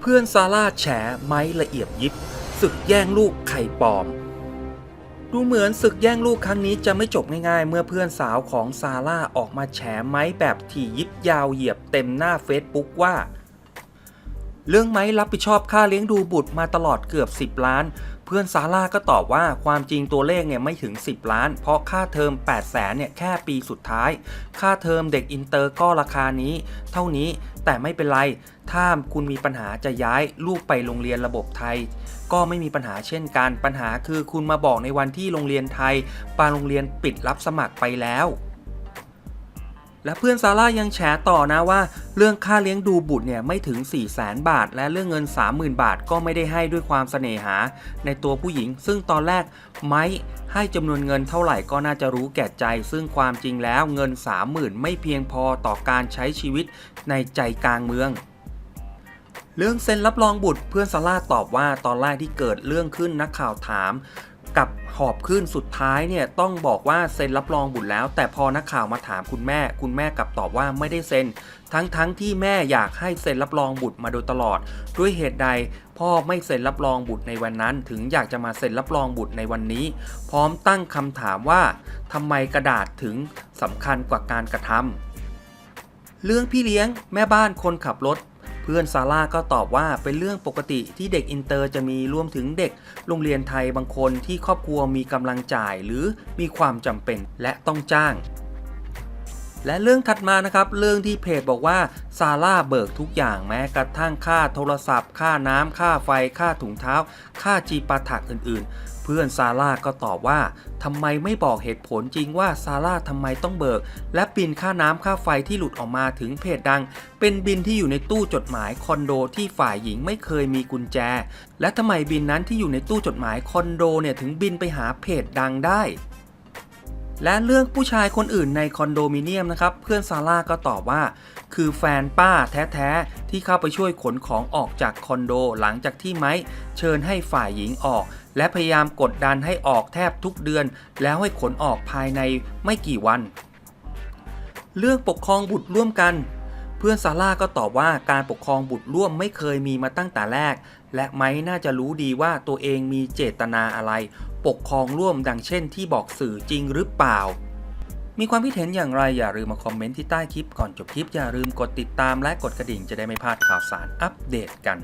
เพื่อนซาร่าแฉไม้ละเอียดยิบศึกแย่งลูกไข่ปลอม ดูเหมือนศึกแย่งลูกครั้งนี้จะไม่จบง่ายๆ เมื่อเพื่อนสาวของซาร่าออกมาแฉไม้แบบถี่ยิบยาวเหยียบเต็มหน้าเฟซบุ๊กว่า เรื่องไม้รับผิดชอบค่าเลี้ยงดูบุตรมาตลอดเกือบ 10 ล้าน เพื่อนซาร่าก็ตอบว่าความจริงตัวเลขเนี่ยไม่ถึง 10 ล้าน เพราะค่าเทอม8 0แสนเนี่ยแค่ปีสุดท้าย ค่าเทอมเด็กอินเตอร์ก็ราคานี้ เท่านี้แต่ไม่เป็นไร ถ้าคุณมีปัญหาจะย้ายลูกไปโรงเรียนระบบไทย ก็ไม่มีปัญหาเช่นกันปัญหาคือคุณมาบอกในวันที่โรงเรียนไทยบางโรงเรียนปิดรับสมัครไปแล้ว และเพื่อนซาร่ายังแฉต่อนะว่า เรื่องค่าเลี้ยงดูบุตรเนี่ยไม่ถึง 4 0 0แสนบาท และเรื่องเงิน 30,000 บาทก็ไม่ได้ให้ด้วยความเสน่หา ในตัวผู้หญิง ซึ่งตอนแรกไม้ให้จำนวนเงินเท่าไหร่ก็น่าจะรู้แก่ใจ ซึ่งความจริงแล้วเงิน 30,000 ไม่เพียงพอต่อการใช้ชีวิตในใจกลางเมืองเรื่องเซ็นรับรองบุตรเพื่อนซาร่าตอบว่าตอนแรกที่เกิดเรื่องขึ้นนักข่าวถาม กับหอบขึ้นสุดท้ายเนี่ยต้องบอกว่าเซ็นรับรองบุตรแล้ว แต่พอนักข่าวมาถามคุณแม่ คุณแม่กลับตอบว่าไม่ได้เซ็น ทั้งทั้งที่แม่อยากให้เซ็นรับรองบุตรมาโดยตลอด ด้วยเหตุใดพ่อไม่เซ็นรับรองบุตรในวันนั้น ถึงอยากจะมาเซ็นรับรองบุตรในวันนี้ พร้อมตั้งคำถามว่าทำไมกระดาษถึงสำคัญกว่าการกระทำเรื่องพี่เลี้ยงแม่บ้านคนขับรถ เพื่อนซาร่าก็ตอบว่าเป็นเรื่องปกติที่เด็กอินเตอร์จะมีรวมถึงเด็ก โรงเรียนไทยบางคนที่ครอบครัวมีกำลังจ่ายหรือมีความจำเป็นและต้องจ้าง และเรื่องถัดมานะครับเรื่องที่เพจบอกว่าซาร่าเบิกทุกอย่างแม้กระทั่งค่าโทรศัพท์ ค่าน้ำค่าไฟ ค่าถุงเท้า ค่าจีปาถักอื่นๆ เพื่อนซาร่าก็ตอบว่าทำไมไม่บอกเหตุผลจริงว่าซาร่าทำไมต้องเบิก และบินค่าน้ำค่าไฟที่หลุดออกมาถึงเพจดัง เป็นบินที่อยู่ในตู้จดหมายคอนโดที่ฝ่ายหญิงไม่เคยมีกุญแจ และทำไมบินนั้นที่อยู่ในตู้จดหมายคอนโดเนี่ยถึงบินไปหาเพจดังได้ และเรื่องผู้ชายคนอื่นในคอนโดมิเนียมนะครับ เพื่อนซาร่าก็ตอบว่า คือแฟนป้าแท้ๆ ที่เข้าไปช่วยขนของออกจากคอนโดหลังจากที่ไม้เชิญให้ฝ่ายหญิงออก และพยายามกดดันให้ออกแทบทุกเดือน แล้วให้ขนออกภายในไม่กี่วัน เรื่องปกครองบุตรร่วมกัน พื่อนซาร่าก็ตอบว่าการปกครองบุตรร่วมไม่เคยมีมาตั้งแต่แรก และไม้น่าจะรู้ดีว่าตัวเองมีเจตนาอะไร ปกครองร่วมดังเช่นที่บอกสื่อจริงหรือเปล่า มีความคิดเห็นอย่างไรอย่าลืมมาคอมเมนต์ที่ใต้คลิปก่อนจบคลิปอย่าลืมกดติดตามและกดกระดิ่งจะได้ไม่พลาดข่าวสารอัปเดตกัน